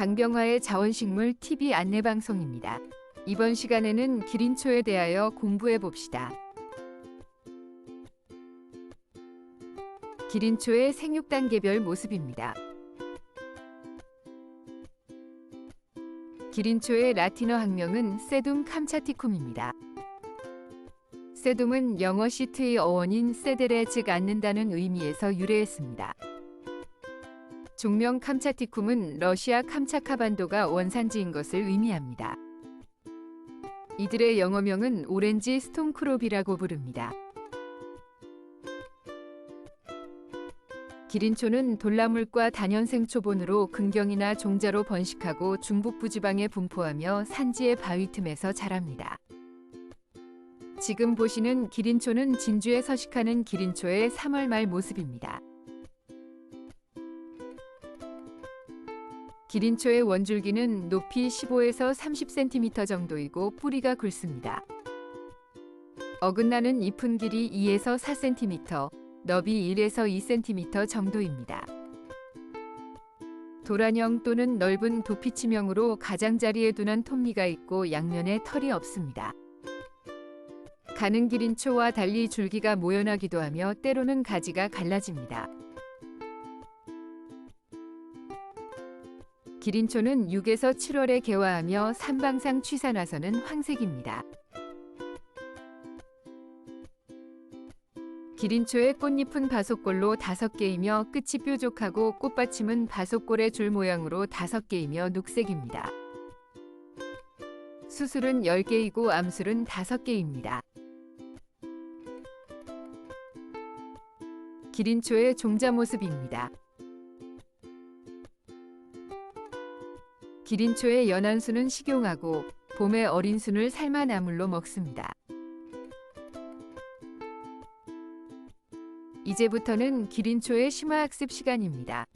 강병화의 자원식물 TV 안내 방송입니다. 이번 시간에는 기린초에 대하여 공부해 봅시다. 기린초의 생육 단계별 모습입니다. 기린초의 라틴어 학명은 세둠 캄차티쿰입니다. 세둠은 영어 시트의 어원인 세데레 즉 앉는다는 의미에서 유래했습니다. 종명 캄차티쿰은 러시아 캄차카반도가 원산지인 것을 의미합니다. 이들의 영어명은 오렌지 스톤크롭이라고 부릅니다. 기린초는 돌나물과 단연생 초본으로 근경이나 종자로 번식하고 중북부 지방에 분포하며 산지의 바위 틈에서 자랍니다. 지금 보시는 기린초는 진주에 서식하는 기린초의 3월 말 모습입니다. 기린초의 원줄기는 높이 15에서 30cm 정도이고 뿌리가 굵습니다. 어긋나는 잎은 길이 2에서 4cm, 너비 1에서 2cm 정도입니다. 도란형 또는 넓은 도피치명으로 가장자리에 둔한 톱니가 있고 양면에 털이 없습니다. 가는 기린초와 달리 줄기가 모연하기도 하며 때로는 가지가 갈라집니다. 기린초는 6에서 7월에 개화하며 삼방상 취산화서는 황색입니다. 기린초의 꽃잎은 바속골로 5개이며 끝이 뾰족하고 꽃받침은 바속골의 줄 모양으로 5개이며 녹색입니다. 수술은 10개이고 암술은 5개입니다. 기린초의 종자 모습입니다. 기린초의 연한 수는 식용하고 봄에 어린 순을 삶아 나물로 먹습니다. 이제부터는 기린초의 심화학습 시간입니다.